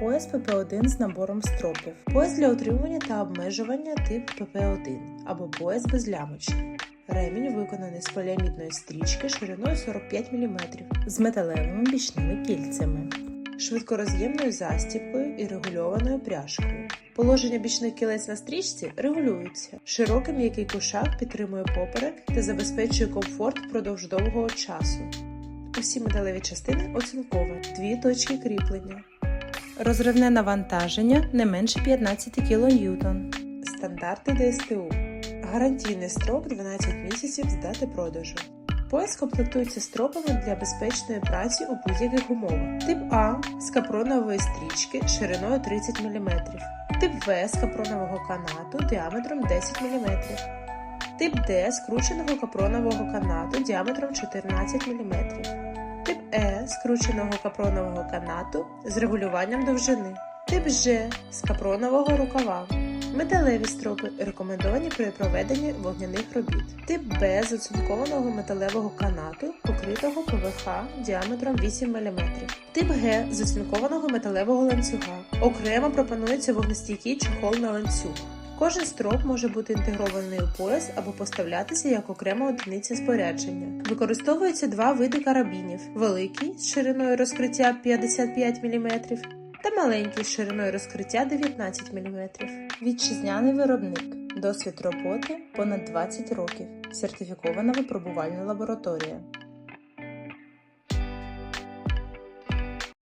пояс ПП1 з набором стропів, пояс для утримування та обмежування тип ПП1 або пояс безлямочний. Ремінь виконаний з поліамідної стрічки шириною 45 мм з металевими бічними кільцями, швидкороз'ємною застіпкою і регульованою пряжкою. Положення бічних кілець на стрічці регулюється. Широкий м'який кушак підтримує поперек та забезпечує комфорт впродовж довгого часу. Усі металеві частини оцинковані, дві точки кріплення. Розривне навантаження не менше 15 кН. Стандарти ДСТУ. Гарантійний строк 12 місяців з дати продажу. Пояс комплектується стропами для безпечної праці у будь-яких умовах. Тип А з капронової стрічки шириною 30 мм. Тип В з капронового канату діаметром 10 мм. Тип Д скрученого капронового канату діаметром 14 мм. Тип Е скрученого капронового канату з регулюванням довжини. Тип Ж з капронового рукава. Металеві стропи рекомендовані при проведенні вогняних робіт. Тип Б з оцинкованого металевого канату, покритого ПВХ діаметром 8 мм. Тип Г з оцинкованого металевого ланцюга. Окремо пропонується вогнестійкий чохол на ланцюг. Кожен строп може бути інтегрований у пояс або поставлятися як окрема одиниця спорядження. Використовуються два види карабінів: великий з шириною розкриття 55 мм та маленький з шириною розкриття 19 мм. Вітчизняний виробник. Досвід роботи понад 20 років. Сертифікована випробувальна лабораторія.